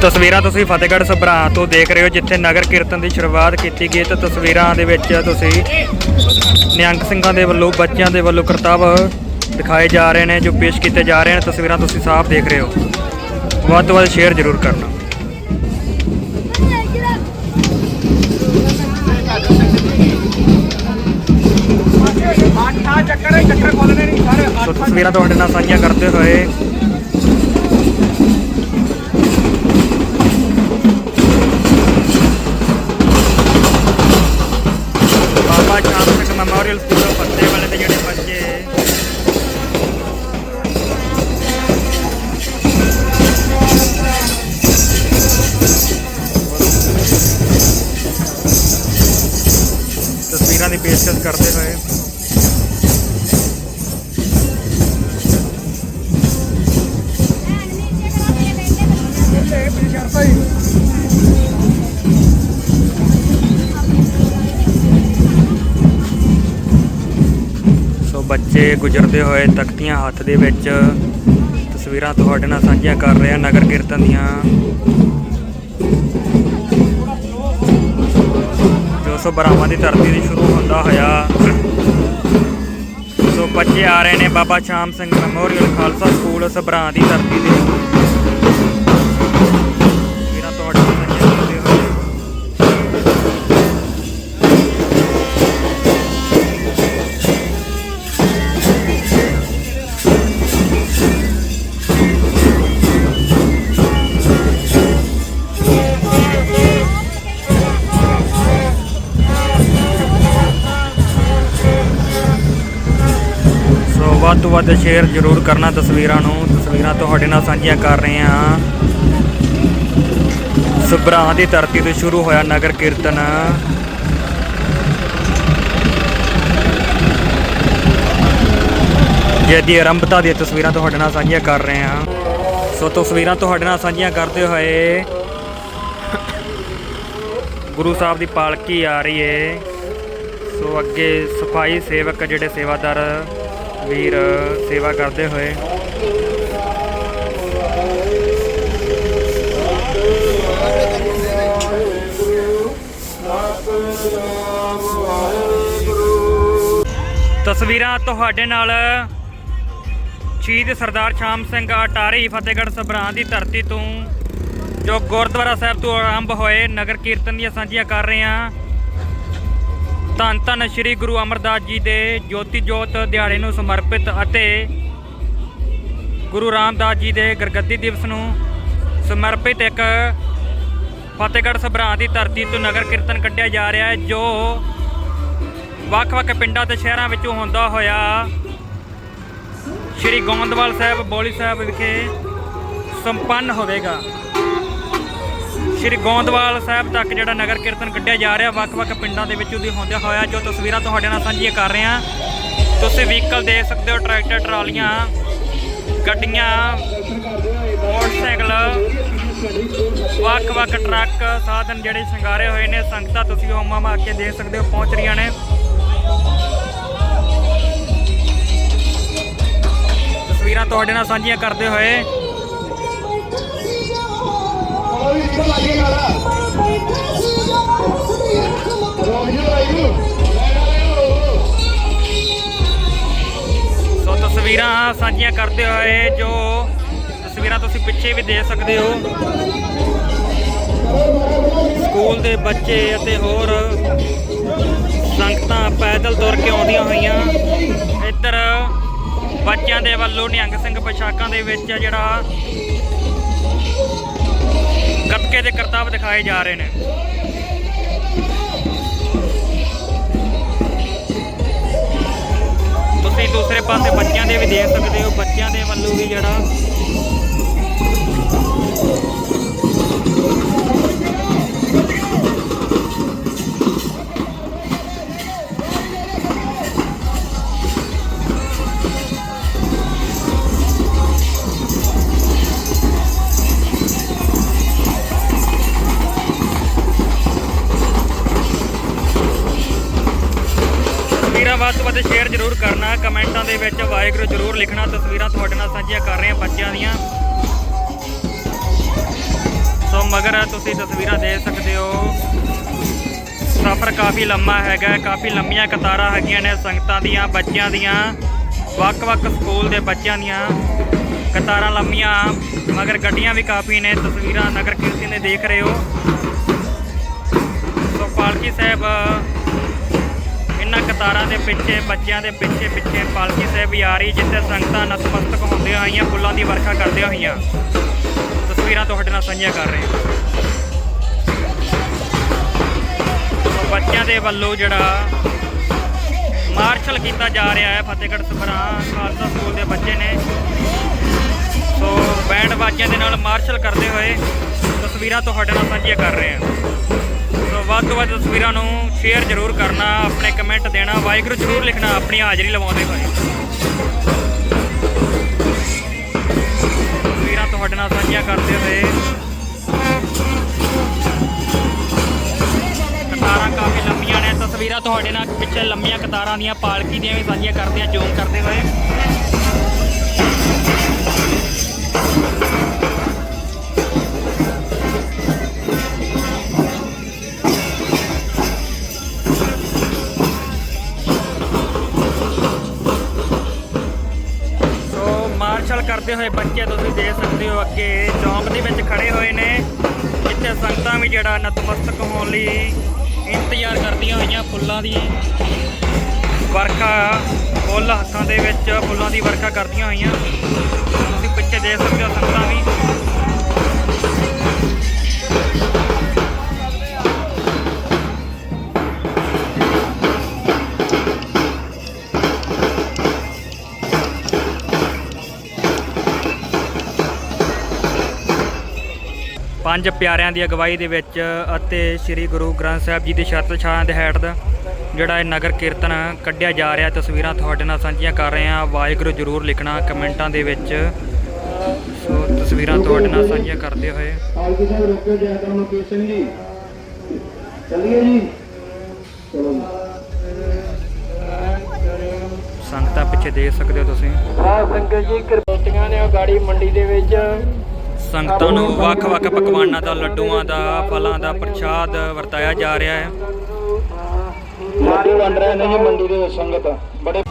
ਤਸਵੀਰਾਂ ਤੁਸੀਂ ਫਤਿਹਗੜ੍ਹ ਸਭਰਾਂ ਤੋਂ ਦੇਖ ਰਹੇ ਹੋ ਜਿੱਥੇ ਨਗਰ ਕੀਰਤਨ ਦੀ ਸ਼ੁਰੂਆਤ ਕੀਤੀ ਗਈ ਤੇ ਤਸਵੀਰਾਂ ਦੇ ਵਿੱਚ ਤੁਸੀਂ ਨਿਹੰਗ ਸਿੰਘਾਂ ਦੇ ਵੱਲੋਂ ਬੱਚਿਆਂ ਦੇ ਵੱਲੋਂ ਕਰਤੱਵ ਦਿਖਾਏ ਜਾ ਰਹੇ ਨੇ ਜੋ ਪੇਸ਼ ਕੀਤੇ ਜਾ ਰਹੇ ਨੇ। ਤਸਵੀਰਾਂ ਤੁਸੀਂ ਸਾਫ਼ ਦੇਖ ਰਹੇ ਹੋ। ਵੱਧ ਤੋਂ ਵੱਧ ਸ਼ੇਅਰ ਜ਼ਰੂਰ ਕਰਨਾ। ਸੋ ਤਸਵੀਰਾਂ ਤੁਹਾਡੇ ਨਾਲ ਸਾਂਝੀਆਂ ਕਰਦੇ ਹੋਏ ਸੋ ਬੱਚੇ ਗੁਜ਼ਰਦੇ ਹੋਏ ਤਖਤੀਆਂ ਹੱਥ ਦੇ ਵਿੱਚ ਤਸਵੀਰਾਂ ਤੁਹਾਡੇ ਨਾਲ ਸਾਂਝੀਆਂ ਕਰ ਰਹੇ ਆ ਨਗਰ ਕੀਰਤਨ ਦੀਆਂ। ਜੋ ਸੋ ਬਰਾਵਾਂ ਦੀ ਧਰਤੀ ਦੀ ਸ਼ੁਰੂ ਹੁੰਦਾ ਹੋਇਆ। ਸੋ ਬੱਚੇ ਆ ਰਹੇ ਨੇ ਬਾਬਾ ਸ਼ਾਮ ਸਿੰਘ ਮੈਮੋਰੀਅਲ ਖਾਲਸਾ ਸਕੂਲ ਸਭਰਾਂ ਦੀ ਧਰਤੀ ਦੇ ਵੱਧ ਤੋਂ ਵੱਧ ਸ਼ੇਅਰ ਜ਼ਰੂਰ ਕਰਨਾ ਤਸਵੀਰਾਂ ਨੂੰ। ਤਸਵੀਰਾਂ ਤੁਹਾਡੇ ਨਾਲ ਸਾਂਝੀਆਂ ਕਰ ਰਹੇ ਹਾਂ। ਸੁਬਰਾਂ ਦੀ ਧਰਤੀ ਤੋਂ ਸ਼ੁਰੂ ਹੋਇਆ ਨਗਰ ਕੀਰਤਨ। ਜਿਹਦੀ ਆਰੰਭਤਾ ਦੀਆਂ ਤਸਵੀਰਾਂ ਤੁਹਾਡੇ ਨਾਲ ਸਾਂਝੀਆਂ ਕਰ ਰਹੇ ਹਾਂ। ਸੋ ਤਸਵੀਰਾਂ ਤੁਹਾਡੇ ਨਾਲ ਸਾਂਝੀਆਂ ਕਰਦੇ ਹੋਏ ਗੁਰੂ ਸਾਹਿਬ ਦੀ ਪਾਲਕੀ ਆ ਰਹੀ ਏ। ਸੋ ਅੱਗੇ ਸਫ਼ਾਈ ਸੇਵਕ ਜਿਹੜੇ ਸੇਵਾਦਾਰ ਵੀਰ ਸੇਵਾ ਕਰਦੇ ਹੋਏ। ਤਸਵੀਰਾਂ ਤੁਹਾਡੇ ਨਾਲ ਸ਼ਹੀਦ ਸਰਦਾਰ ਸ਼ਾਮ ਸਿੰਘ ਅਟਾਰੀ ਫਤਿਹਗੜ੍ਹ ਸਭਰਾਂ ਦੀ ਧਰਤੀ ਤੋਂ ਜੋ ਗੁਰਦੁਆਰਾ ਸਾਹਿਬ ਤੋਂ ਆਰੰਭ ਹੋਏ ਨਗਰ ਕੀਰਤਨ ਦੀਆਂ ਸਾਂਝੀਆਂ ਕਰ ਰਹੇ ਹਾਂ। ਧੰਨ ਧੰਨ ਸ੍ਰੀ ਗੁਰੂ ਅਮਰਦਾਸ ਜੀ ਦੇ ਜੋਤੀ ਜੋਤ ਦਿਹਾੜੇ ਨੂੰ ਸਮਰਪਿਤ ਅਤੇ ਗੁਰੂ ਰਾਮਦਾਸ ਜੀ ਦੇ ਗੁਰਗੱਦੀ ਦਿਵਸ ਨੂੰ ਸਮਰਪਿਤ ਇੱਕ ਫਤਿਹਗੜ੍ਹ ਸਭਰਾ ਦੀ ਧਰਤੀ ਤੋਂ ਨਗਰ ਕੀਰਤਨ ਕੱਢਿਆ ਜਾ ਰਿਹਾ ਹੈ, ਜੋ ਵੱਖ-ਵੱਖ ਪਿੰਡਾਂ ਤੇ ਸ਼ਹਿਰਾਂ ਵਿੱਚੋਂ ਹੁੰਦਾ ਹੋਇਆ ਸ਼੍ਰੀ ਗੋਂਦਵਾਲ ਸਾਹਿਬ, ਬੋਲੀ ਸਾਹਿਬ ਵਿਖੇ ਸੰਪੰਨ ਹੋਵੇਗਾ। ਸ਼੍ਰੀ ਗੋਂਦਵਾਲ ਸਾਹਿਬ ਤੱਕ ਜਿਹੜਾ ਨਗਰ ਕੀਰਤਨ ਕੱਢਿਆ ਜਾ ਰਿਹਾ, ਵੱਖ-ਵੱਖ ਪਿੰਡਾਂ ਦੇ ਵਿੱਚ ਉਹਦੀ ਹੁੰਦਿਆ ਹੋਇਆ। ਜੋ ਤਸਵੀਰਾਂ ਤੁਹਾਡੇ ਨਾਲ ਸਾਂਝੀਆਂ ਕਰ ਰਹੇ ਹਾਂ। ਤੁਸੀਂ ਵਹੀਕਲ ਦੇਖ ਸਕਦੇ ਹੋ ਟਰੈਕਟਰ ਟਰਾਲੀਆਂ, ਗੱਡੀਆਂ, ਮੋਟਰਸਾਈਕਲ, ਵੱਖ-ਵੱਖ ਟਰੱਕ ਸਾਧਨ ਜਿਹੜੇ ਸ਼ਿੰਗਾਰੇ ਹੋਏ ਨੇ, ਸੰਗਤਾਂ ਤੁਸੀਂ ਹੋਮਾ ਮਾਰ ਕੇ ਦੇਖ ਸਕਦੇ ਹੋ, ਪਹੁੰਚ ਰਹੀਆਂ ਨੇ। ਤਸਵੀਰਾਂ ਤੁਹਾਡੇ ਨਾਲ ਸਾਂਝੀਆਂ ਕਰਦੇ ਹੋਏ ਸੋ ਤਸਵੀਰਾਂ ਸਾਂਝੀਆਂ ਕਰਦੇ ਹੋਏ ਜੋ ਤਸਵੀਰਾਂ ਤੁਸੀਂ ਪਿੱਛੇ ਵੀ ਦੇਖ ਸਕਦੇ ਹੋ। ਸਕੂਲ ਦੇ ਬੱਚੇ ਅਤੇ ਹੋਰ ਸੰਗਤਾਂ ਪੈਦਲ ਤੁਰ ਕੇ ਆਉਂਦੀਆਂ ਹੋਈਆਂ। ਇੱਧਰ ਬੱਚਿਆਂ ਦੇ ਵੱਲੋਂ ਨਿਹੰਗ ਸਿੰਘ ਪੋਸ਼ਾਕਾਂ ਦੇ ਵਿੱਚ ਜਿਹੜਾ ਗੱਤਕੇ ਦੇ ਕਰਤੱਵ ਦਿਖਾਏ ਜਾ ਰਹੇ ਨੇ। ਤੁਸੀਂ ਦੂਸਰੇ ਪਾਸੇ ਬੱਚਿਆਂ ਦੇ ਵੀ ਦੇਖ ਸਕਦੇ ਹੋ। ਬੱਚਿਆਂ ਦੇ ਵੱਲੋਂ ਵੀ ਜਿਹੜਾ ਸ਼ੇਅਰ ਜ਼ਰੂਰ ਕਰਨਾ, ਕਮੈਂਟਾਂ ਦੇ ਵਿੱਚ ਵਾਹਿਗੁਰੂ ਜ਼ਰੂਰ ਲਿਖਣਾ, ਤਸਵੀਰਾਂ ਤੁਹਾਡੇ ਨਾਲ ਸਾਂਝੀਆਂ ਕਰ ਰਹੇ ਹਾਂ ਬੱਚਿਆਂ ਦੀਆਂ। ਸੋ ਮਗਰ ਤੁਸੀਂ ਤਸਵੀਰਾਂ ਦੇਖ ਸਕਦੇ ਹੋ। ਸਫ਼ਰ ਕਾਫੀ ਲੰਮਾ ਹੈਗਾ, ਕਾਫੀ ਲੰਮੀਆਂ ਕਤਾਰਾਂ ਹੈਗੀਆਂ ਨੇ ਸੰਗਤਾਂ ਦੀਆਂ, ਬੱਚਿਆਂ ਦੀਆਂ, ਵੱਖ-ਵੱਖ ਸਕੂਲ ਦੇ ਬੱਚਿਆਂ ਦੀਆਂ। ਕਤਾਰਾਂ ਲੰਮੀਆਂ, ਮਗਰ ਗੱਡੀਆਂ ਵੀ ਕਾਫੀ ਨੇ, ਤਸਵੀਰਾਂ ਨਗਰ ਕੀਰਤਨ ਦੇ ਦੇਖ ਰਹੇ ਹੋ। ਸੋ ਪਾਲਕੀ ਸਾਹਿਬ ਇਹਨਾਂ ਕਤਾਰਾਂ ਦੇ ਪਿੱਛੇ, ਬੱਚਿਆਂ ਦੇ ਪਿੱਛੇ ਪਿੱਛੇ ਪਾਲਕੀ ਸਾਹਿਬ ਵੀ ਆ ਰਹੀ, ਜਿੱਥੇ ਸੰਗਤਾਂ ਨਤਮਸਤਕ ਹੁੰਦੀਆਂ ਹੋਈਆਂ, ਫੁੱਲਾਂ ਦੀ ਵਰਖਾ ਕਰਦੀਆਂ ਹੋਈਆਂ। ਤਸਵੀਰਾਂ ਤੁਹਾਡੇ ਨਾਲ ਸਾਂਝੀਆਂ ਕਰ ਰਹੇ ਹਾਂ। ਸੋ ਬੱਚਿਆਂ ਦੇ ਵੱਲੋਂ ਜਿਹੜਾ ਮਾਰਸ਼ਲ ਕੀਤਾ ਜਾ ਰਿਹਾ ਹੈ, ਫਤਿਹਗੜ੍ਹ ਸਭਰਾ, ਖਾਲਸਾ ਸਕੂਲ ਦੇ ਬੱਚੇ ਨੇ। ਸੋ ਬੈਂਡ ਬਾਜਿਆਂ ਦੇ ਨਾਲ ਮਾਰਸ਼ਲ ਕਰਦੇ ਹੋਏ ਤਸਵੀਰਾਂ ਤੁਹਾਡੇ ਨਾਲ ਸਾਂਝੀਆਂ ਕਰ ਰਹੇ ਹਾਂ। ਸੋ ਵੱਧ ਤੋਂ ਵੱਧ ਤਸਵੀਰਾਂ ਨੂੰ ਸ਼ੇਅਰ ਜ਼ਰੂਰ ਕਰਨਾ, ਆਪਣੇ ਕਮੈਂਟ ਦੇਣਾ, ਵਾਹਿਗੁਰੂ ਜ਼ਰੂਰ ਲਿਖਣਾ, ਆਪਣੀ ਹਾਜ਼ਰੀ ਲਵਾਉਂਦੇ ਹੋਏ। ਤਸਵੀਰਾਂ ਤੁਹਾਡੇ ਨਾਲ ਸਾਂਝੀਆਂ ਕਰਦੇ ਹੋਏ। ਕਤਾਰਾਂ ਕਾਫੀ ਲੰਮੀਆਂ ਨੇ, ਤਸਵੀਰਾਂ ਤੁਹਾਡੇ ਨਾਲ ਪਿੱਛੇ ਲੰਮੀਆਂ ਕਤਾਰਾਂ ਦੀਆਂ, ਪਾਲਕੀ ਦੀਆਂ ਵੀ ਸਾਂਝੀਆਂ ਕਰਦੇ ਆ, ਜ਼ੂਮ ਕਰਦੇ ਹੋਏ। ਕਰਦੇ ਹੋਏ ਬੱਚੇ ਤੁਸੀਂ ਦੇਖ ਸਕਦੇ ਹੋ ਅੱਗੇ ਚੌਂਕ ਦੇ ਵਿੱਚ ਖੜੇ ਹੋਏ ਨੇ। ਜਿੱਥੇ ਸੰਗਤਾਂ ਵੀ ਜਿਹੜਾ ਨਤਮਸਤਕ ਹੋਣ ਲਈ ਇੰਤਜ਼ਾਰ ਕਰਦੀਆਂ ਹੋਈਆਂ ਫੁੱਲਾਂ ਦੀ। ਵਰਖਾ ਫੁੱਲ ਹੱਥਾਂ ਦੇ ਵਿੱਚ ਫੁੱਲਾਂ ਦੀ ਵਰਖਾ ਕਰਦੀਆਂ ਹੋਈਆਂ। ਤੁਸੀਂ ਪਿੱਛੇ ਦੇਖ ਸਕਦੇ ਹੋ ਸੰਗਤਾਂ ਵੀ। ਪੰਜ ਪਿਆਰਿਆਂ ਦੀ ਅਗਵਾਈ ਦੇ ਵਿੱਚ ਅਤੇ ਸ੍ਰੀ ਗੁਰੂ ਗ੍ਰੰਥ ਸਾਹਿਬ ਜੀ ਦੀ ਛਤਰ ਛਾਇਆ ਦੇ ਹੈਠ ਦਾ ਜਿਹੜਾ ਇਹ ਨਗਰ ਕੀਰਤਨ ਕੱਢਿਆ ਜਾ ਰਿਹਾ, ਤਸਵੀਰਾਂ ਤੁਹਾਡੇ ਨਾਲ ਸਾਂਝੀਆਂ ਕਰ ਰਹੇ ਹਾਂ। ਵਾਹਿਗੁਰੂ ਜਰੂਰ ਲਿਖਣਾ ਕਮੈਂਟਾਂ ਦੇ ਵਿੱਚ। ਸੋ ਤਸਵੀਰਾਂ ਤੁਹਾਡੇ ਨਾਲ ਸਾਂਝੀਆਂ ਕਰਦੇ ਹੋਏ। ਪਾਲਕੀ ਸਾਹਿਬ ਰੋਕਿਓ ਜੈ ਕਰਮ ਮੁਕੇਸ਼ ਸਿੰਘ ਜੀ ਚੱਲੀਏ ਜੀ ਚਲੋ ਸੰਗਤਾਂ ਪਿੱਛੇ ਦੇਖ ਸਕਦੇ ਹੋ ਤੁਸੀਂ। ਆ ਸੰਗਤ ਜੀ ਕਰਪੋਟੀਆਂ ਨੇ ਉਹ ਗਾੜੀ ਮੰਡੀ ਦੇ ਵਿੱਚ ਸੰਗਤਾਂ ਨੂੰ ਵੱਖ-ਵੱਖ ਪਕਵਾਨਾਂ ਦਾ ਲੱਡੂਆਂ ਦਾ ਫਲਾਂ ਦਾ ਪ੍ਰਸ਼ਾਦ ਵਰਤਾਇਆ ਜਾ ਰਿਹਾ ਹੈ। ਲੱਡੂ ਵੰਡ ਰਹੇ ਨੇ ਜੀ ਮੰਡੀ ਦੇ ਵਿੱਚ ਸੰਗਤ। ਬੜੇ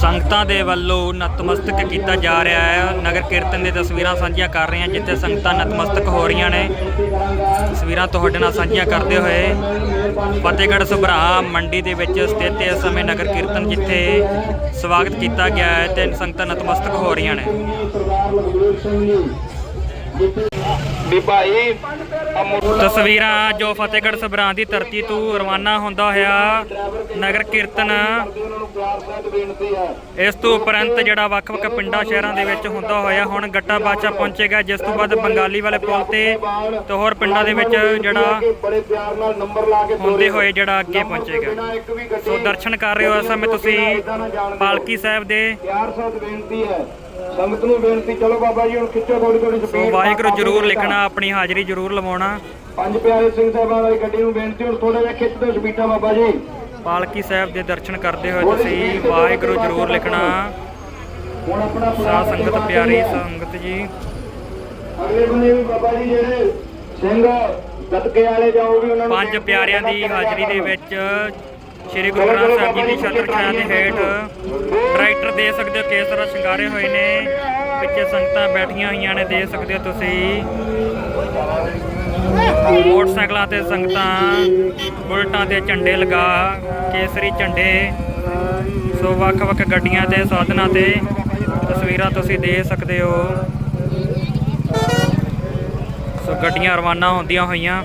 ਸੰਗਤਾਂ ਦੇ ਵੱਲੋਂ ਨਤਮਸਤਕ ਕੀਤਾ ਜਾ ਰਿਹਾ ਹੈ। ਨਗਰ ਕੀਰਤਨ ਦੀ ਤਸਵੀਰਾਂ ਸਾਂਝੀਆਂ ਕਰ ਰਹੇ ਹਾਂ ਜਿੱਥੇ ਸੰਗਤਾਂ ਨਤਮਸਤਕ ਹੋ ਰਹੀਆਂ ਨੇ। ਤਸਵੀਰਾਂ ਤੁਹਾਡੇ ਨਾਲ ਸਾਂਝੀਆਂ ਕਰਦੇ ਹੋਏ ਫਤਿਹਗੜ੍ਹ ਸੁਭਰਾ ਮੰਡੀ ਦੇ ਵਿੱਚ ਸਥਿਤ ਇਸ ਸਮੇਂ ਨਗਰ ਕੀਰਤਨ ਜਿੱਥੇ ਸਵਾਗਤ ਕੀਤਾ ਗਿਆ ਹੈ ਤੇ ਸੰਗਤਾਂ ਨਤਮਸਤਕ ਹੋ ਰਹੀਆਂ ਨੇ। ਸਰਦਾਰ ਤਸਵੀਰਾਂ ਜੋ ਫਤਿਹਗੜ੍ਹ ਸਭਰਾ ਦੀ ਧਰਤੀ ਤੋਂ ਰਵਾਨਾ ਹੁੰਦਾ ਹੋਇਆ ਨਗਰ ਕੀਰਤਨ ਇਸ ਤੋਂ ਉਪਰੰਤ ਜਿਹੜਾ ਵੱਖ-ਵੱਖ ਪਿੰਡਾਂ, ਸ਼ਹਿਰਾਂ ਦੇ ਵਿੱਚ ਹੁੰਦਾ ਹੋਇਆ ਹੁਣ ਗੱਟਾ ਬਾਚਾ ਪਹੁੰਚੇਗਾ, ਜਿਸ ਤੋਂ ਬਾਅਦ ਬੰਗਾਲੀ ਵਾਲੇ ਪੁਲ ਤੇ ਤੇ ਹੋਰ ਪਿੰਡਾਂ ਦੇ ਵਿੱਚ ਜਿਹੜਾ ਬੜੇ ਪਿਆਰ ਨਾਲ ਨੰਬਰ ਲਾ ਕੇ ਹੁੰਦੇ ਹੋਏ ਜਿਹੜਾ ਅੱਗੇ ਪਹੁੰਚੇਗਾ। ਸੋ ਦਰਸ਼ਨ ਕਰ ਰਹੇ ਹੋ ਇਸ ਸਮੇਂ ਤੁਸੀਂ ਪਾਲਕੀ ਸਾਹਿਬ ਦੇ। ਪਿਆਰ ਸਹਿਤ ਬੇਨਤੀ ਹੈ ਸੰਗਤ ਨੂੰ ਬੇਨਤੀ ਚਲੋ ਬਾਬਾ ਜੀ ਹੁਣ ਖਿੱਚੋ ਥੋੜੀ ਥੋੜੀ ਸੋ ਸਪੀਡ ਵਾਹਿਗੁਰੂ ਜਰੂਰ ਲਿਖਣਾ ਆਪਣੀ ਹਾਜ਼ਰੀ ਜਰੂਰ ਲਵਾਉਣਾ। ਪੰਜ ਪਿਆਰੇ ਸਿੰਘ ਸਾਹਿਬਾਂ ਵਾਲੀ ਗੱਡੀ ਨੂੰ ਬੇਨਤੀ ਹੁਣ ਥੋੜਾ ਜਿਹਾ ਖਿੱਚ ਦਿਓ ਸਪੀਡਾਂ ਬਾਬਾ ਜੀ। ਪਾਲਕੀ ਸਾਹਿਬ ਦੇ ਦਰਸ਼ਨ ਕਰਦੇ ਹੋਏ ਤੁਸੀਂ ਵਾਹਿਗੁਰੂ ਜਰੂਰ ਲਿਖਣਾ। ਹੁਣ ਆਪਣਾ ਸਾਧ ਸੰਗਤ ਪਿਆਰੀ ਸੰਗਤ ਜੀ। ਅਗਲੇ ਬੰਨੇ ਵੀ ਬਾਬਾ ਜੀ ਜਿਹੜੇ ਸਿੰਘ ਗੱਤਕੇ ਵਾਲੇ ਜਾਓ ਵੀ ਉਹਨਾਂ ਨੂੰ ਪੰਜ ਪਿਆਰਿਆਂ ਦੀ ਹਾਜ਼ਰੀ ਦੇ ਵਿੱਚ ਸ੍ਰੀ ਗੁਰੂ ਗ੍ਰੰਥ ਸਾਹਿਬ ਜੀ ਦੀ ਛਤਰ ਛਾਇਆ ਦੇ ਹੇਠ। ਟਰੈਕਟਰ ਦੇ ਸਕਦੇ ਹੋ ਕੇਸਰਾ ਸ਼ਿੰਗਾਰੇ ਹੋਏ ਨੇ। ਪਿੱਛੇ ਸੰਗਤਾਂ ਬੈਠੀਆਂ ਹੋਈਆਂ ਨੇ, ਦੇ ਸਕਦੇ ਹੋ ਤੁਸੀਂ। ਮੋਟਰਸਾਈਕਲਾਂ ਤੇ ਸੰਗਤਾਂ, ਬੁਲਟਾਂ ਤੇ ਝੰਡੇ ਲਗਾ, ਕੇਸਰੀ ਝੰਡੇ। ਸੋ ਵੱਖ-ਵੱਖ ਗੱਡੀਆਂ ਤੇ, ਸਾਧਨਾਂ ਤੇ ਤਸਵੀਰਾਂ ਤੁਸੀਂ ਦੇ ਸਕਦੇ ਹੋ। ਸੋ ਗੱਡੀਆਂ ਰਵਾਨਾ ਹੁੰਦੀਆਂ ਹੋਈਆਂ।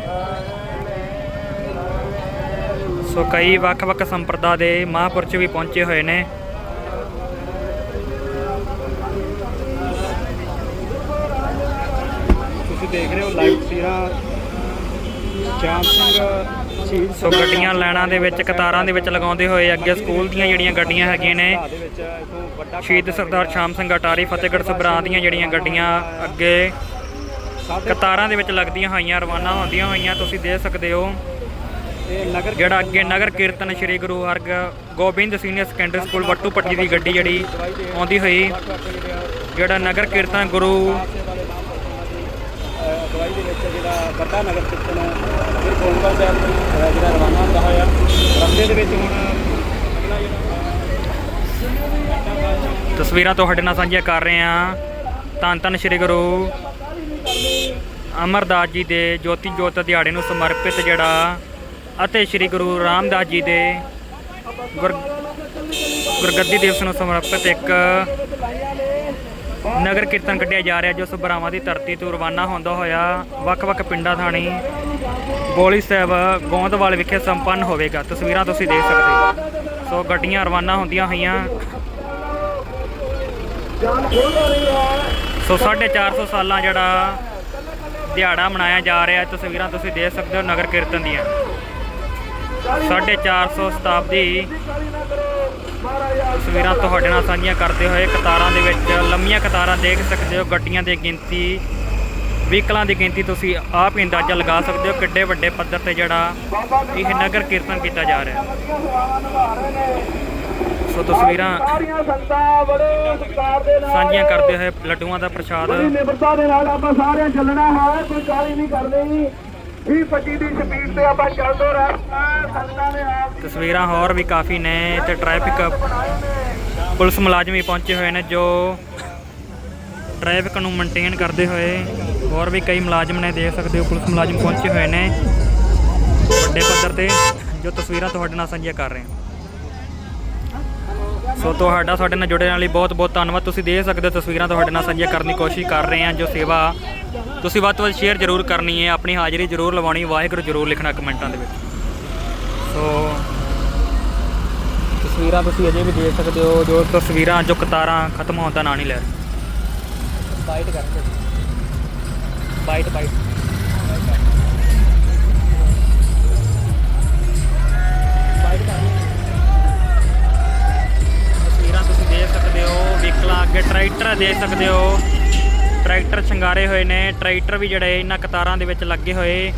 ਸੋ ਕਈ ਵੱਖ-ਵੱਖ ਸੰਪਰਦਾ ਦੇ ਮਹਾਂਪੁਰਸ਼ ਵੀ ਪਹੁੰਚੇ ਹੋਏ ਨੇ। ਤੁਸੀਂ ਦੇਖ ਰਹੇ ਹੋ ਲਾਈਵ ਤਸਵੀਰਾਂ ਸ਼ਾਮ ਸਿੰਘ ਸੋ ਗੱਡੀਆਂ ਲੈਣਾ ਦੇ ਵਿੱਚ ਕਤਾਰਾਂ ਦੇ ਵਿੱਚ ਲਗਾਉਂਦੇ ਹੋਏ ਅੱਗੇ ਸਕੂਲ ਦੀਆਂ ਜਿਹੜੀਆਂ ਗੱਡੀਆਂ ਹੈਗੀਆਂ ਨੇ। ਸ਼ਹੀਦ ਸਰਦਾਰ ਸ਼ਾਮ ਸਿੰਘ ਅਟਾਰੀ ਫਤਿਹਗੜ੍ਹ ਸਭਰਾਂ ਦੀਆਂ ਜਿਹੜੀਆਂ ਗੱਡੀਆਂ ਅੱਗੇ ਕਤਾਰਾਂ ਦੇ ਵਿੱਚ ਲੱਗਦੀਆਂ ਹੋਈਆਂ ਰਵਾਨਾ ਹੁੰਦੀਆਂ ਹੋਈਆਂ ਤੁਸੀਂ ਦੇਖ ਸਕਦੇ ਹੋ। ਜਿਹੜਾ ਅੱਗੇ nagar kirtan Sri Guru Hargobind Senior Secondary School Wattu Patti ਦੀ ਗੱਡੀ ਜਿਹੜੀ ਆਉਂਦੀ ਹੋਈ, ਜਿਹੜਾ ਨਗਰ ਕੀਰਤਨ ਗੁਰੂ ਦਵਾਈ ਦੇ ਵਿੱਚ ਜਿਹੜਾ ਵੱਡਾ ਨਗਰ ਕੀਰਤਨ ਫਿਰ ਗੋਇੰਦਵਾਲ ਸਾਹਿਬ ਜਿਹੜਾ ਰਵਾਨਾ ਹੁੰਦਾ ਹੋਇਆ ਰਸਤੇ ਦੇ ਵਿੱਚ ਹੁਣ ਤਸਵੀਰਾਂ ਤੁਹਾਡੇ ਨਾਲ ਸਾਂਝੀਆਂ ਕਰ ਰਹੇ ਹਾਂ। ਧੰਨ ਧੰਨ ਸ੍ਰੀ ਗੁਰੂ ਅਮਰਦਾਸ ਜੀ ਦੇ ਜੋਤੀ ਜੋਤ ਦਿਹਾੜੇ ਨੂੰ ਸਮਰਪਿਤ ਜਿਹੜਾ ਅਤੇ ਸ੍ਰੀ ਗੁਰੂ ਰਾਮਦਾਸ ਜੀ ਦੇ ਗੁਰ ਗੁਰਗੱਦੀ ਦਿਵਸ ਨੂੰ ਸਮਰਪਿਤ ਇੱਕ ਨਗਰ ਕੀਰਤਨ ਕੱਢਿਆ ਜਾ ਰਿਹਾ, ਜੋ ਸਭਰਾਵਾਂ ਦੀ ਧਰਤੀ ਤੋਂ ਰਵਾਨਾ ਹੁੰਦਾ ਹੋਇਆ ਵੱਖ-ਵੱਖ ਪਿੰਡਾਂ, ਥਾਣੀ, ਬੋਲੀ ਸਾਹਿਬ, ਗੋਂਦਵਾਲ ਵਿਖੇ ਸੰਪੰਨ ਹੋਵੇਗਾ। ਤਸਵੀਰਾਂ ਤੁਸੀਂ ਦੇਖ ਸਕਦੇ ਹੋ। ਸੋ ਗੱਡੀਆਂ ਰਵਾਨਾ ਹੁੰਦੀਆਂ ਹੋਈਆਂ। ਸੋ 450 ਸਾਲਾਂ ਜਿਹੜਾ ਦਿਹਾੜਾ ਮਨਾਇਆ ਜਾ ਰਿਹਾ, ਤਸਵੀਰਾਂ ਤੁਸੀਂ ਦੇਖ ਸਕਦੇ ਹੋ ਨਗਰ ਕੀਰਤਨ ਦੀਆਂ। 450 ਸ਼ਤਾਬਦੀ ਤਸਵੀਰਾਂ ਤੁਹਾਡੇ ਨਾਲ ਸਾਂਝੀਆਂ ਕਰਦੇ ਹੋਏ ਕਤਾਰਾਂ ਦੇ ਵਿੱਚ ਲੰਮੀਆਂ ਕਤਾਰਾਂ ਦੇਖ ਸਕਦੇ ਹੋ, ਗੱਡੀਆਂ ਦੀ ਗਿਣਤੀ, ਵਹੀਕਲਾਂ ਦੀ ਗਿਣਤੀ ਤੁਸੀਂ ਆਪ ਹੀ ਅੰਦਾਜ਼ਾ ਲਗਾ ਸਕਦੇ ਹੋ ਕਿੱਡੇ ਵੱਡੇ ਪੱਧਰ ਤੇ ਜਿਹੜਾ ਇਹ ਨਗਰ ਕੀਰਤਨ ਕੀਤਾ ਜਾ ਰਿਹਾ ਸੋ ਤਸਵੀਰਾਂ ਸਾਂਝੀਆਂ ਕਰਦੇ ਹੋਏ ਲੱਡੂਆਂ ਦਾ ਪ੍ਰਸ਼ਾਦ ਨਿਮਰਤਾ ਦੇ ਨਾਲ ਆਪਾਂ ਸਾਰਿਆਂ ਚੱਲਣਾ ਹੈ, ਕੋਈ ਕਾਲੀ ਨਹੀਂ ਕਰਨੀ। 20 25 ਦੀ ਸਪੀਡ ਤੇ ਆਪਾਂ ਚੱਲਦੇ ਰਹਿਣਾ ਸੰਗਤਾਂ ਦੇ ਆਪ ਤਸਵੀਰਾਂ ਹੋਰ ਵੀ ਕਾਫੀ ਨੇ ਤੇ ਟ੍ਰੈਫਿਕ ਪੁਲਿਸ ਮੁਲਾਜ਼ਮ ਵੀ ਪਹੁੰਚੇ ਹੋਏ ਨੇ ਜੋ ਟ੍ਰੈਫਿਕ ਨੂੰ ਮੇਨਟੇਨ ਕਰਦੇ ਹੋਏ ਹੋਰ ਵੀ ਕਈ ਮੁਲਾਜ਼ਮ ਨੇ ਦੇਖ ਸਕਦੇ ਹੋ ਪੁਲਿਸ ਮੁਲਾਜ਼ਮ ਪਹੁੰਚੇ ਹੋਏ ਨੇ ਵੱਡੇ ਪੱਧਰ ਤੇ ਜੋ ਤਸਵੀਰਾਂ ਤੁਹਾਡੇ ਨਾਲ ਸਾਂਝੀਆਂ ਕਰ ਰਹੇ ਹਾਂ। ਸੋ ਤੁਹਾਡਾ ਸਾਡੇ ਨਾਲ ਜੁੜੇ ਲਈ ਬਹੁਤ ਬਹੁਤ ਧੰਨਵਾਦ। ਤੁਸੀਂ ਦੇ ਸਕਦੇ ਹੋ ਤਸਵੀਰਾਂ ਤੁਹਾਡੇ ਨਾਲ ਸਾਂਝੀਆਂ ਕਰਨ ਦੀ ਕੋਸ਼ਿਸ਼ ਕਰ ਰਹੇ ਹਾਂ, ਜੋ ਸੇਵਾ ਤੁਸੀਂ ਵੱਧ ਤੋਂ ਵੱਧ ਸ਼ੇਅਰ ਜ਼ਰੂਰ ਕਰਨੀ ਹੈ। ਆਪਣੀ ਹਾਜ਼ਰੀ ਜ਼ਰੂਰ ਲਵਾਉਣੀ, ਵਾਹਿਗੁਰੂ ਜ਼ਰੂਰ ਲਿਖਣਾ ਕਮੈਂਟਾਂ ਦੇ ਵਿੱਚ। ਸੋ ਤਸਵੀਰਾਂ ਤੁਸੀਂ ਅਜੇ ਵੀ ਦੇਖ ਸਕਦੇ ਹੋ, ਜੋ ਤਸਵੀਰਾਂ, ਜੋ ਕਤਾਰਾਂ ਖਤਮ ਹੋਣ ਦਾ ਨਾਂ ਨਹੀਂ ਲੈ ਰਹੀ। ਬਾਈਟ ਕਰਦੇ ਬਾਈਟ ਬਾਈਟ ਟਰੈਕਟਰ ਦੇਖ ਸਕਦੇ ਹੋ। ਟਰੈਕਟਰ ਸ਼ਿੰਗਾਰੇ ਹੋਏ ਨੇ। ਟਰੈਕਟਰ ਵੀ ਜਿਹੜੇ ਇਹਨਾਂ ਕਤਾਰਾਂ ਦੇ ਵਿੱਚ ਲੱਗੇ ਹੋਏ।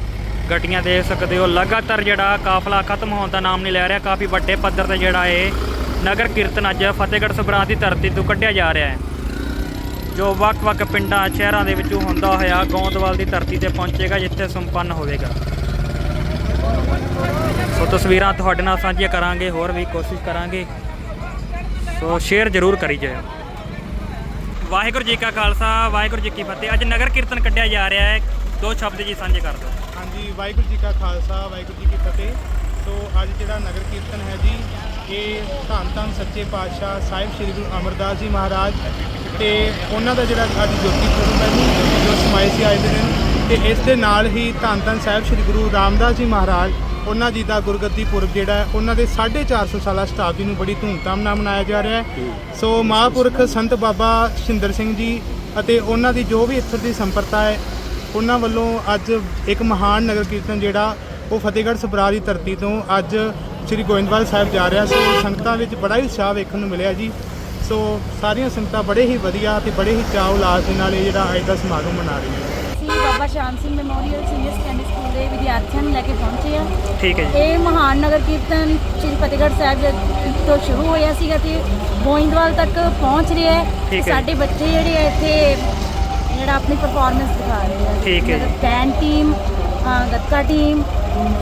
ਗੱਡੀਆਂ ਦੇਖ ਸਕਦੇ ਹੋ। ਲਗਾਤਾਰ ਜਿਹੜਾ ਕਾਫਲਾ ਖਤਮ ਹੋਣ ਦਾ ਨਾਮ ਨਹੀਂ ਲੈ ਰਿਹਾ। ਕਾਫੀ ਵੱਡੇ ਪੱਧਰ ਤੇ ਜਿਹੜਾ ਇਹ ਨਗਰ ਕੀਰਤਨ ਅੱਜ ਫਤਿਹਗੜ੍ਹ ਸਭਰਾਂ ਦੀ ਧਰਤੀ ਤੋਂ ਕੱਢਿਆ ਜਾ ਰਿਹਾ ਹੈ। ਜੋ ਵੱਖ-ਵੱਖ ਪਿੰਡਾਂ, ਸ਼ਹਿਰਾਂ ਦੇ ਵਿੱਚੋਂ ਹੁੰਦਾ ਹੋਇਆ ਗੋਂਦਵਾਲ ਦੀ ਧਰਤੀ ਤੇ ਪਹੁੰਚੇਗਾ, ਜਿੱਥੇ ਸੰਪੰਨ ਹੋਵੇਗਾ। ਸੋ ਤਸਵੀਰਾਂ ਤੁਹਾਡੇ ਨਾਲ ਸਾਂਝੀਆਂ ਕਰਾਂਗੇ। ਹੋਰ ਵੀ ਕੋਸ਼ਿਸ਼ ਕਰਾਂਗੇ। ਸੋ ਸ਼ੇਅਰ ਜ਼ਰੂਰ ਕਰੀ ਜਾਇਓ। ਵਾਹਿਗੁਰੂ ਜੀ ਕਾ ਖਾਲਸਾ ਵਾਹਿਗੁਰੂ ਜੀ ਕੀ ਫਤਿਹ। ਅੱਜ ਨਗਰ ਕੀਰਤਨ ਕੱਢਿਆ ਜਾ ਰਿਹਾ ਹੈ। ਦੋ ਸ਼ਬਦ ਜੀ ਸਾਂਝੇ ਕਰ ਦਿਓ। ਹਾਂਜੀ ਵਾਹਿਗੁਰੂ ਜੀ ਕਾ ਖਾਲਸਾ ਵਾਹਿਗੁਰੂ ਜੀ ਕੀ ਫਤਿਹ। ਸੋ ਅੱਜ ਜਿਹੜਾ ਨਗਰ ਕੀਰਤਨ ਹੈ ਜੀ ਇਹ ਧੰਨ ਧੰਨ ਸੱਚੇ ਪਾਤਸ਼ਾਹ ਸਾਹਿਬ ਸ੍ਰੀ ਗੁਰੂ ਅਮਰਦਾਸ ਜੀ ਮਹਾਰਾਜ ਤੇ ਉਹਨਾਂ ਦਾ ਜਿਹੜਾ ਅੱਜ ਜੋਤੀ ਪੁਰਬ ਹੈ ਜੀ, ਜੋ ਸਮਾਏ ਸੀ ਆਏ ਦਿਨ ਤੇ ਇਸ ਦੇ ਨਾਲ ਹੀ ਧੰਨ ਧੰਨ ਸਾਹਿਬ ਸ੍ਰੀ ਗੁਰੂ ਰਾਮਦਾਸ ਜੀ ਮਹਾਰਾਜ ਉਹਨਾਂ ਜੀ ਦਾ ਗੁਰਗੱਦੀ ਪੁਰਬ ਜਿਹੜਾ ਉਹਨਾਂ ਦੇ 450 ਸਾਲਾ ਸ਼ਤਾਬਦੀ ਨੂੰ ਬੜੀ ਧੂਮਧਾਮ ਨਾਲ ਮਨਾਇਆ ਜਾ ਰਿਹਾ ਹੈ। ਸੋ ਮਹਾਂਪੁਰਖ ਸੰਤ ਬਾਬਾ ਸ਼ਿੰਦਰ ਸਿੰਘ ਜੀ ਅਤੇ ਉਹਨਾਂ ਦੀ ਜੋ ਵੀ ਇੱਥੇ ਦੀ ਸੰਪਰਦਾ ਹੈ, ਉਹਨਾਂ ਵੱਲੋਂ ਅੱਜ ਇੱਕ ਮਹਾਨ ਨਗਰ ਕੀਰਤਨ ਜਿਹੜਾ, ਉਹ ਫਤਿਹਗੜ੍ਹ ਸਭਰਾ ਦੀ ਧਰਤੀ ਤੋਂ ਅੱਜ ਸ੍ਰੀ ਗੋਇੰਦਵਾਲ ਸਾਹਿਬ ਜਾ ਰਿਹਾ। ਸੋ ਸੰਗਤਾਂ ਵਿੱਚ ਬੜਾ ਹੀ ਉਤਸ਼ਾਹ ਵੇਖਣ ਨੂੰ ਮਿਲਿਆ ਜੀ। ਸੋ ਸਾਰੀਆਂ ਸੰਗਤਾਂ ਬੜੇ ਹੀ ਵਧੀਆ ਤੇ ਬੜੇ ਹੀ ਚਾਅ ਉਲਾਸ ਦੇ ਨਾਲ ਇਹ ਜਿਹੜਾ ਅੱਜ ਦਾ ਸਮਾਗਮ ਮਨਾ ਰਹੀਆਂ ਅਸੀਂ Baba Sham Singh Memorial Senior Secondary School ਦੇ ਵਿਦਿਆਰਥੀਆਂ ਨੂੰ ਲੈ ਕੇ ਪਹੁੰਚੇ ਆ ਠੀਕ ਹੈ ਜੀ। ਇਹ ਮਹਾਨ ਨਗਰ ਕੀਰਤਨ ਸ਼੍ਰੀ ਫਤਿਹਗੜ੍ਹ ਸਾਹਿਬ ਤੋਂ ਸ਼ੁਰੂ ਹੋਇਆ ਸੀਗਾ ਤੇ ਗੋਇੰਦਵਾਲ ਤੱਕ ਪਹੁੰਚ ਰਿਹਾ ਹੈ ਠੀਕ ਹੈ। ਸਾਡੇ ਬੱਚੇ ਜਿਹੜੇ ਆ ਇੱਥੇ ਜਿਹੜਾ ਆਪਣੀ ਪਰਫਾਰਮੈਂਸ ਦਿਖਾ ਰਹੇ ਆ। ਠੀਕ ਹੈ। ਬੈਂਡ ਟੀਮ ਗੱਤਕਾ ਟੀਮ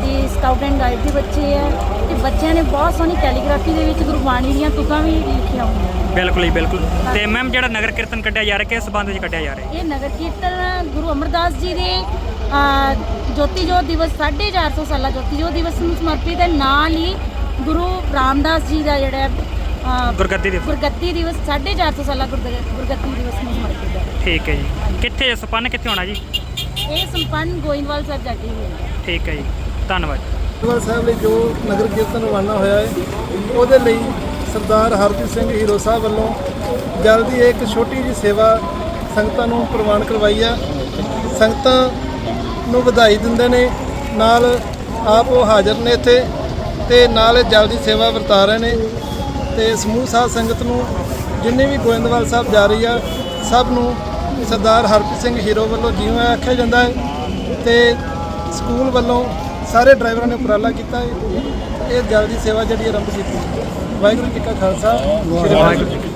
ਤੇ ਸਕਾਊਟ ਐਂਡ ਗਾਈਡ ਦੇ ਬੱਚੇ ਆ। ਤੇ ਬੱਚਿਆਂ ਨੇ ਬਹੁਤ ਸੋਹਣੀ ਕੈਲੀਗ੍ਰਾਫੀ ਦੇ ਵਿੱਚ ਗੁਰਬਾਣੀ ਦੀਆਂ ਤੁਕਾਂ ਵੀ ਲਿਖੀਆਂ ਹੋਈਆਂ ਬਿਲਕੁਲ ਜੀ ਬਿਲਕੁਲ। ਤੇ ਮੈਮ ਜਿਹੜਾ ਨਗਰ ਕੀਰਤਨ ਕੱਢਿਆ ਜਾ ਰਿਹਾ ਕਿਸ ਸਬੰਧ ਵਿੱਚ ਕੱਢਿਆ ਜਾ ਰਿਹਾ? ਇਹ ਨਗਰ ਕੀਰਤਨ ਗੁਰੂ ਅਮਰਦਾਸ ਜੀ ਦੇ ਜੋਤੀ ਜੋਤ ਦਿਵਸ 450 ਸਾਲਾ ਜੋਤੀ ਜੋਤ ਦਿਵਸ ਨੂੰ ਸਮਰਪਿਤ ਹੈ। ਨਾਲ ਹੀ ਗੁਰੂ ਰਾਮਦਾਸ ਜੀ ਦਾ ਜਿਹੜਾ ਗੁਰਗੱਦੀ ਦਿਵਸ। ਗੁਰਗੱਦੀ ਦਿਵਸ 450 ਸਾਲਾ ਗੁਰਗੱਦੀ ਦਿਵਸ ਨੂੰ ਸਮਰਪਿਤ ਹੈ। ਠੀਕ ਹੈ ਜੀ। ਕਿੱਥੇ ਸੰਪੰਨ ਕਿੱਥੇ ਹੋਣਾ ਜੀ? ਇਹ ਸੰਪੰਨ ਗੋਇੰਦਵਾਲ ਸਾਹਿਬ ਜਾ ਕੇ ਹੀ ਹੋਇਆ ਠੀਕ ਹੈ ਜੀ। ਧੰਨਵਾਦ। ਗੁਰਦੁਆਰਾ ਸਾਹਿਬ ਲਈ ਜੋ ਨਗਰ ਕੀਰਤਨ ਰਵਾਨਾ ਹੋਇਆ ਹੈ ਉਹਦੇ ਲਈ ਸਰਦਾਰ ਹਰਪ੍ਰੀਤ ਸਿੰਘ ਹੀਰੋ ਸਾਹਿਬ ਵੱਲੋਂ ਜਲਦੀ ਇੱਕ ਛੋਟੀ ਜਿਹੀ ਸੇਵਾ ਸੰਗਤਾਂ ਨੂੰ ਪ੍ਰਵਾਨ ਕਰਵਾਈ ਆ। ਸੰਗਤਾਂ ਨੂੰ ਵਧਾਈ ਦਿੰਦੇ ਨੇ। ਨਾਲ ਆਪ ਉਹ ਹਾਜ਼ਰ ਨੇ ਇੱਥੇ ਤੇ ਨਾਲ ਇਹ ਜਲਦੀ ਸੇਵਾ ਵਰਤਾ ਰਹੇ ਨੇ। ਤੇ ਸਮੂਹ ਸਾਧ ਸੰਗਤ ਨੂੰ ਜਿੰਨੇ ਵੀ ਗੋਇੰਦਵਾਲ ਸਾਹਿਬ ਜਾ ਰਹੀ ਆ ਸਭ ਨੂੰ ਸਰਦਾਰ ਹਰਪ੍ਰੀਤ ਸਿੰਘ ਹੀਰੋ ਵੱਲੋਂ ਜਿਉਂ ਆਖਿਆ ਜਾਂਦਾ ਹੈ ਤੇ ਸਕੂਲ ਵੱਲੋਂ ਸਾਰੇ ਡਰਾਈਵਰਾਂ ਨੇ ਉਪਰਾਲਾ ਕੀਤਾ ਹੈ। ਇਹ ਜਲਦੀ ਸੇਵਾ ਜਿਹੜੀ ਆਰੰਭ ਕੀਤੀ ਵਾਹਿਗੁਰੂ ਜੀ ਕਾ ਖਾਲਸਾ ਵਾਹਿਗੁਰੂ ਜੀ।